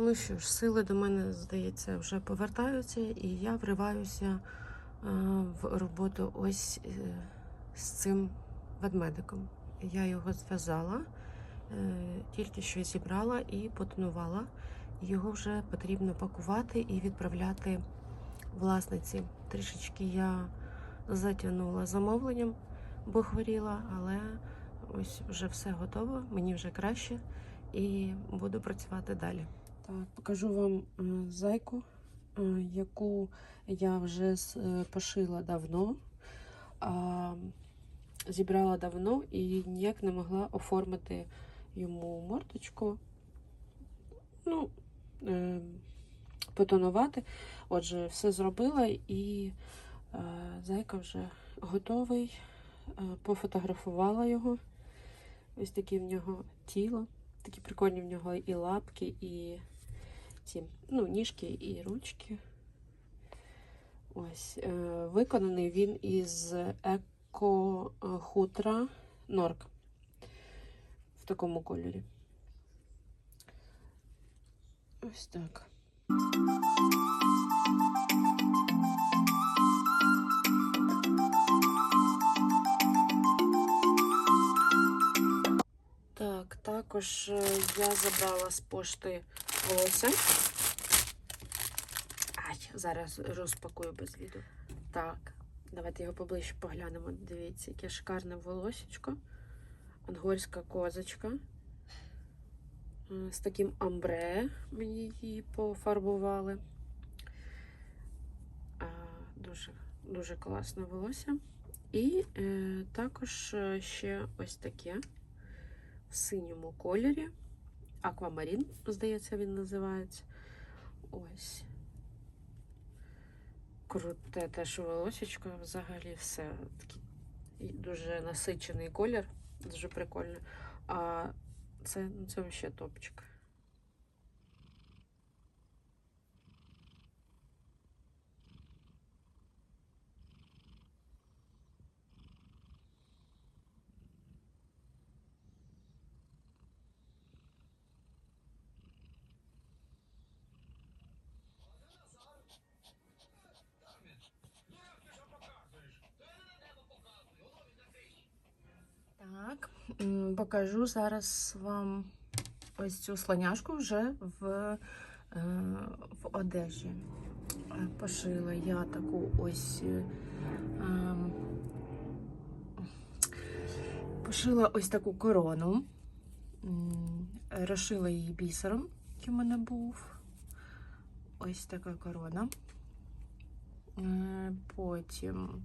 Ну що ж, сили до мене, здається, вже повертаються, і я вриваюся е, в роботу ось е, з цим ведмедиком. Я його зв'язала, е, тільки що зібрала і потонувала. Його вже потрібно пакувати і відправляти власниці. Трішечки я затягнула замовленням, бо хворіла, але ось вже все готово, мені вже краще і буду працювати далі. Так, покажу вам е, зайку, е, яку я вже е, пошила давно, зібрала давно і ніяк не могла оформити йому мордочку. Ну, е, потонувати. Отже, все зробила і е, зайка вже готовий. Е, пофотографувала його. Ось таке в нього тіло. Такі прикольні в нього і лапки, і ці, ну, ніжки і ручки. Ось. Е, виконаний він із еко е, хутра Норк в такому кольорі. Ось так. Так, також е, я забрала з пошти волосся. Ай, зараз розпакую без відео. Так, давайте його поближче поглянемо. Дивіться, яке шикарне волосечко. Ангорська козочка. З таким амбре мені її пофарбували. Дуже, дуже класне волосся. І е, також е, ще ось таке в синьому кольорі. Аквамарін, здається, він називається. Ось. Круте теж волосечко. Взагалі все. Такий дуже насичений колір. Дуже прикольно. А це, це взагалі топчик. Так, покажу зараз вам ось цю слоняшку вже в, е, в одежі. Е, Пошила я таку ось. е, ем, Пошила ось таку корону. Розшила її бісером, який в мене був. Ось така корона. Потім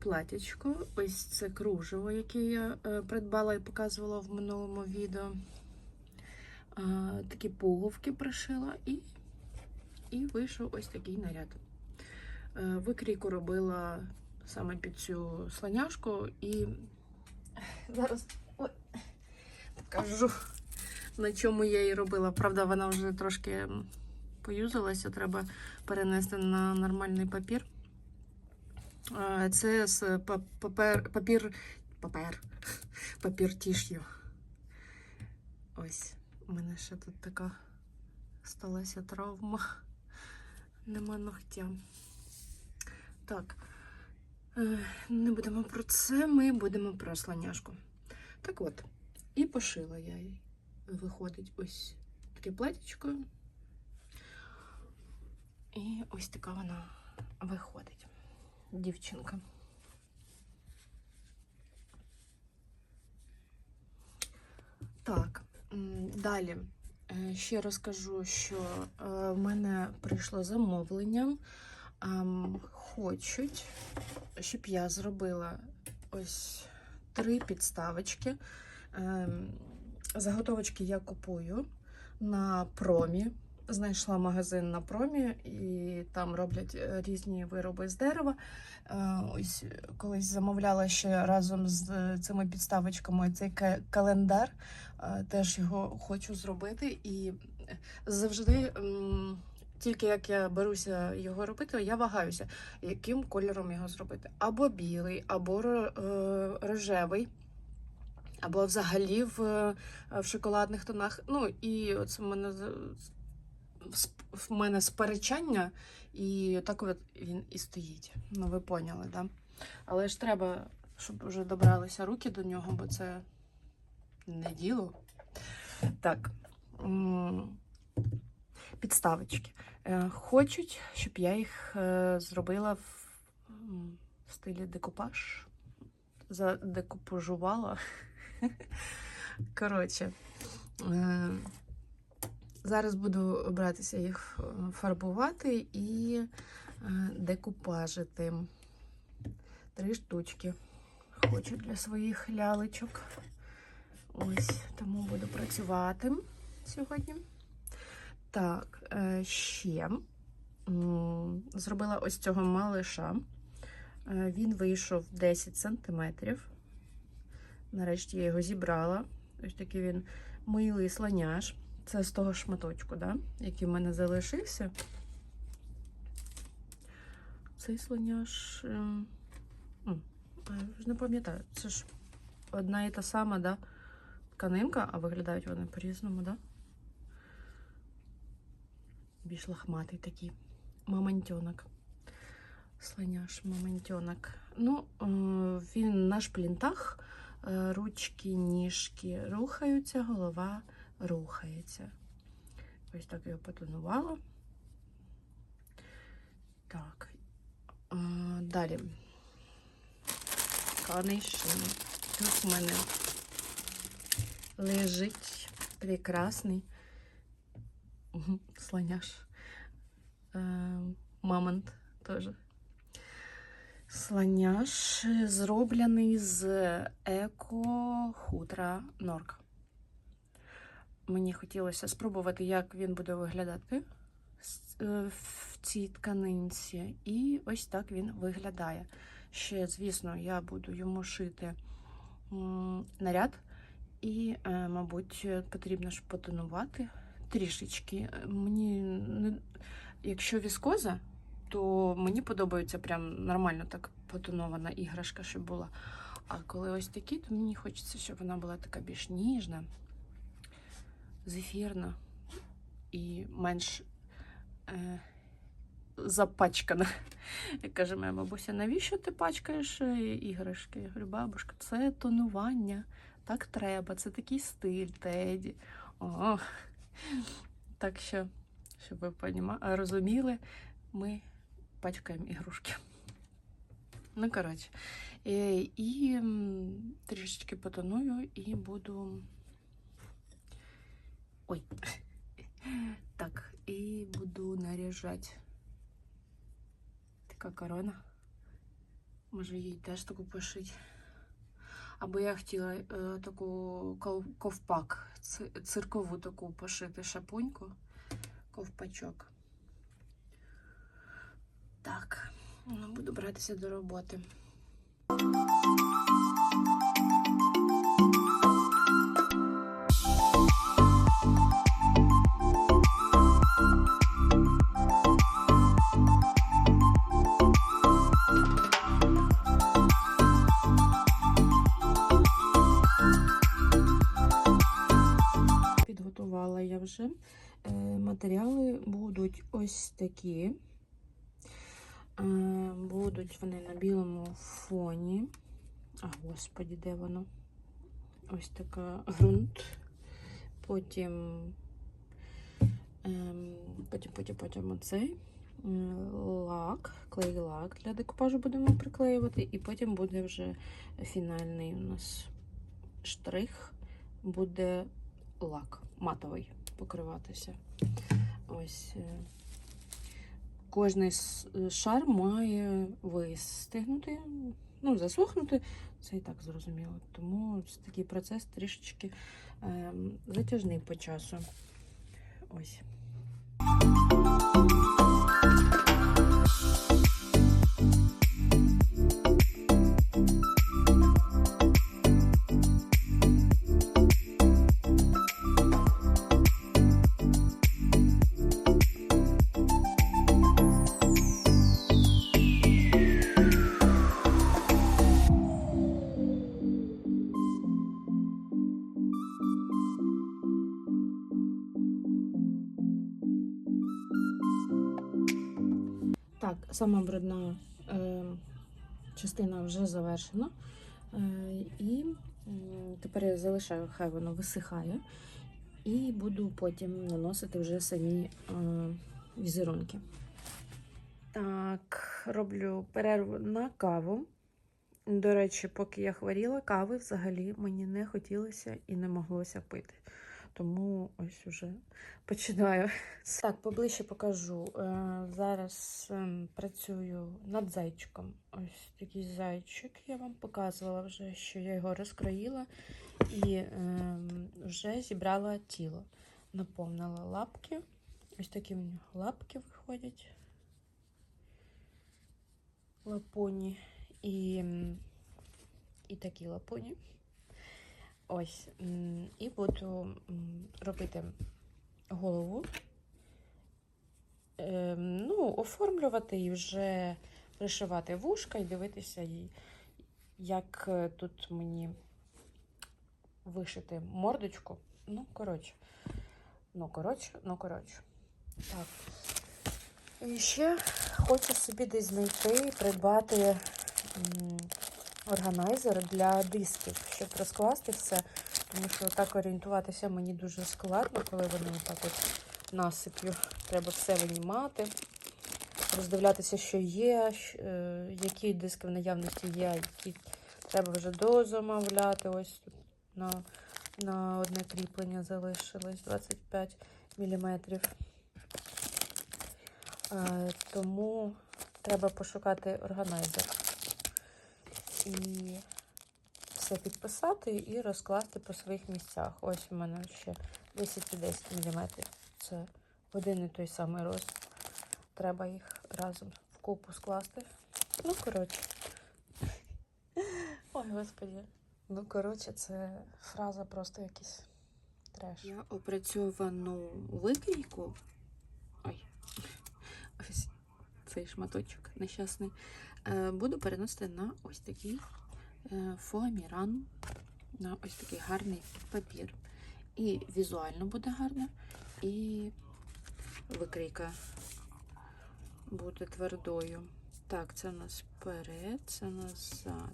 платячко. Ось це кружево, яке я е, придбала і показувала в минулому відео. Е, Такі пуговки пришила і, і вийшов ось такий наряд. Е, Викрійку робила саме під цю слоняшку і зараз ой, покажу, на чому я її робила. Правда, вона вже трошки поюзалася, треба перенести на нормальний папір. Це з па- папер, папір, папер, папір тіш'ю. Ось, у мене ще тут така сталася травма. Нема ногтя. Так, е, не будемо про це, ми будемо про слоняшку. Так от, і пошила я їй. Виходить ось таке платічко. І ось така вона виходить дівчинка. Так, далі е, ще розкажу, що е, в мене прийшло замовлення. Хочуть, щоб я зробила ось три підставочки. Ем, Заготовочки я купую на промі. Знайшла магазин на промі, і там роблять е, різні вироби з дерева. Е, Ось колись замовляла ще разом з е, цими підставочками цей календар. Е, Теж його хочу зробити. І завжди, тільки як я беруся його робити, я вагаюся, яким кольором його зробити. Або білий, або е, рожевий. Або взагалі в, е, в шоколадних тонах. Ну і от мене в мене сперечання, і так от він і стоїть. Ну, ви поняли, да? Але ж треба, щоб вже добралися руки до нього, бо це не діло. Так. Підставочки. Е, Хочуть, щоб я їх е, зробила в стилі декупаж. Задекупажувала. Коротше. Зараз буду братися їх е, фарбувати і е, декупажити. Три штучки. Хочу для своїх лялечок. Ось, тому буду працювати сьогодні. Так, е, ще зробила ось цього малиша. Він вийшов 10 сантиметрів. Нарешті я його зібрала. Ось такий він милий слоняш. Це з того шматочку, да? який в мене залишився. Цей слоняш. а, я вже не пам'ятаю. Це ж одна і та сама, да? тканинка, а виглядають вони по-різному, да? Більш лохматий такий. Мамонтьонок. Слоняш, мамонтьонок. Ну, е, він на шплінтах. Е, Ручки, ніжки рухаються, голова рухається. Ось так його потонувала. Так. А, далі. Канейшин. Тут в мене лежить прекрасний слоняш. Е, мамонт теж. Слоняш зроблений з еко-хутра норка. Мені хотілося спробувати, як він буде виглядати е, в цій тканинці. І ось так він виглядає. Ще, звісно, я буду йому шити наряд. І, е, мабуть, потрібно ж потонувати трішечки. Мені. Якщо віскоза, то мені подобається прям нормально так потонована іграшка, щоб була. А коли ось такі, то мені хочеться, щоб вона була така більш ніжна, зефірна і менш е, запачкана. Як каже моя бабуся, навіщо ти пачкаєш е, іграшки? Я говорю, бабушка, це тонування. Так треба, це такий стиль, Теді. О, так що, щоб ви розуміли, ми пачкаємо ігрушки. Ну, коротше. Е, І трішечки потоную і буду. Ой. Так, і буду наряжати. Така корона. Може їй теж таку пошити. Або я хотіла е, таку ков- ковпак, ци- циркову таку пошити шапуньку, ковпачок. Так, ну, буду братися до роботи. Матеріали будуть ось такі. Е, Будуть вони на білому фоні. А, господі, де воно? Ось така ґрунт. Потім, ем, потім, потім, потім оцей лак, клей лак для декупажу будемо приклеювати, і потім буде вже фінальний у нас штрих, буде лак матовий покриватися. Ось. е, Кожний шар має вистигнути, ну, засохнути. Це і так зрозуміло. Тому такий процес трішечки ем, затяжний по часу. Ось. Сама брудна е, частина вже завершена. Е, і тепер я залишаю, хай воно висихає. І буду потім наносити вже самі е, візерунки. Так, роблю перерву на каву. До речі, поки я хворіла, кави взагалі мені не хотілося і не моглося пити. Тому ось уже починаю. Так, поближче покажу. Е, Зараз ем, працюю над зайчиком. Ось такий зайчик. Я вам показувала вже, що я його розкроїла і ем, вже зібрала тіло. Наповнила лапки. Ось такі в нього лапки виходять. Лапоні і, і такі лапоні. Ось. І буду робити голову. Ем, Ну, оформлювати і вже пришивати вушка і дивитися, як е, тут мені вишити мордочку. Ну, коротше. Ну, коротше, ну, коротше. Так. І ще хочу собі десь знайти і придбати органайзер для дисків, щоб розкласти все. Тому що так орієнтуватися мені дуже складно, коли вони так от насип'ю. Треба все винімати, роздивлятися, що є, е, які диски в наявності є, які треба вже дозамовляти. Ось тут на, на одне кріплення залишилось 25 мм. Е, тому треба пошукати органайзер і все підписати і розкласти по своїх місцях. Ось у мене ще 10-10 мм. Це один і той самий розмір. Треба їх разом в купу скласти. Ну, коротше. Ой, господи. Ну, коротше, це фраза просто якийсь треш. Я опрацьовану викрійку. Ой, ось цей шматочок нещасний. Е, Буду переносити на ось такий е, фоаміран, на ось такий гарний папір. І візуально буде гарно, і викрійка буде твердою. Так, це у нас вперед, це назад.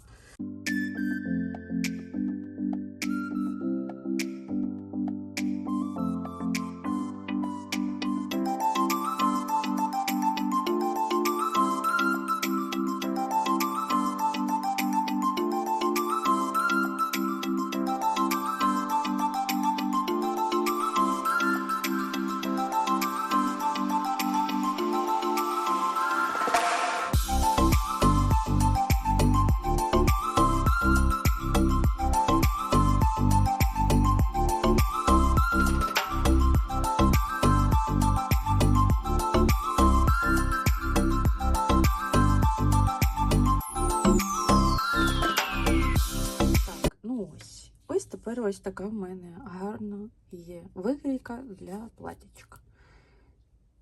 Ось така в мене гарна є викрійка для платічка.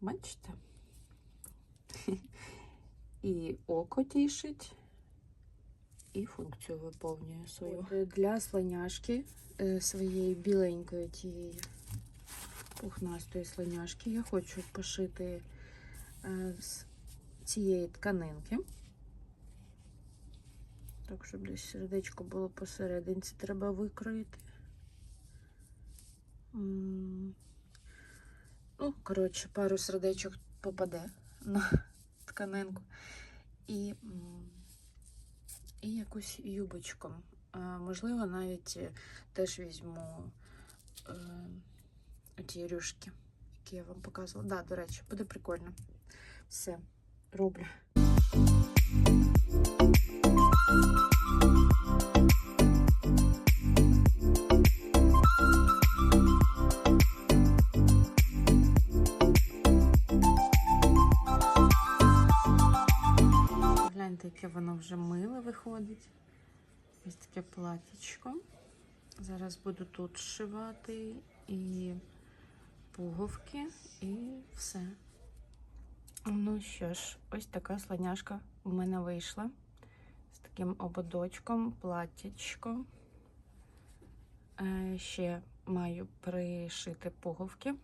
Бачите? І око тішить, і функцію виповнює свою. От, е, Для слоняшки е, своєї біленької тієї пухнастої слоняшки я хочу пошити е, з цієї тканинки. Так, щоб десь сердечко було посерединці, треба викроїти. Ну, коротше, пару сердечок попаде на тканинку. І, і якусь юбочку. Можливо, навіть е, теж візьму е, ті рюшки, які я вам показувала. Да, до речі, буде прикольно. Все, роблю. Гляньте, яке воно вже миле виходить. Ось таке платічко. Зараз буду тут шивати і пуговки, і все. Ну що ж, ось така слоняшка в мене вийшла. З таким ободочком, платічко. Е, ще маю пришити пуговки.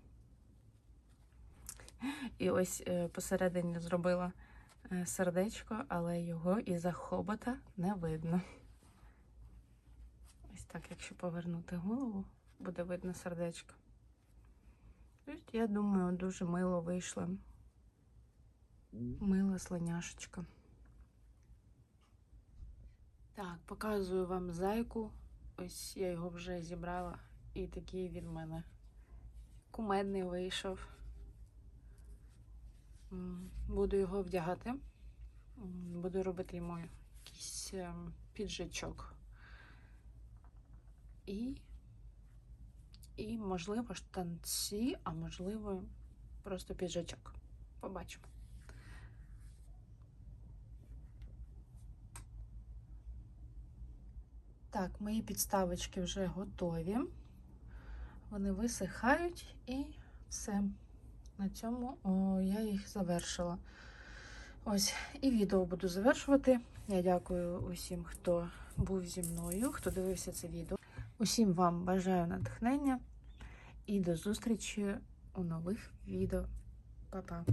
І ось е, посередині зробила сердечко, але його із-за хобота не видно. Ось так, якщо повернути голову, буде видно сердечко. Я думаю, дуже мило вийшло. Мила слоняшечка. Так, показую вам зайку. Ось я його вже зібрала. І такий він в мене кумедний вийшов. Буду його вдягати. Буду робити йому якийсь ем, піджачок. І, і, можливо, штанці, а можливо, просто піджачок. Побачимо. Так, мої підставочки вже готові. Вони висихають і все. На цьому о, я їх завершила. Ось, і відео буду завершувати. Я дякую усім, хто був зі мною, хто дивився це відео. Усім вам бажаю натхнення і до зустрічі у нових відео. Па-па!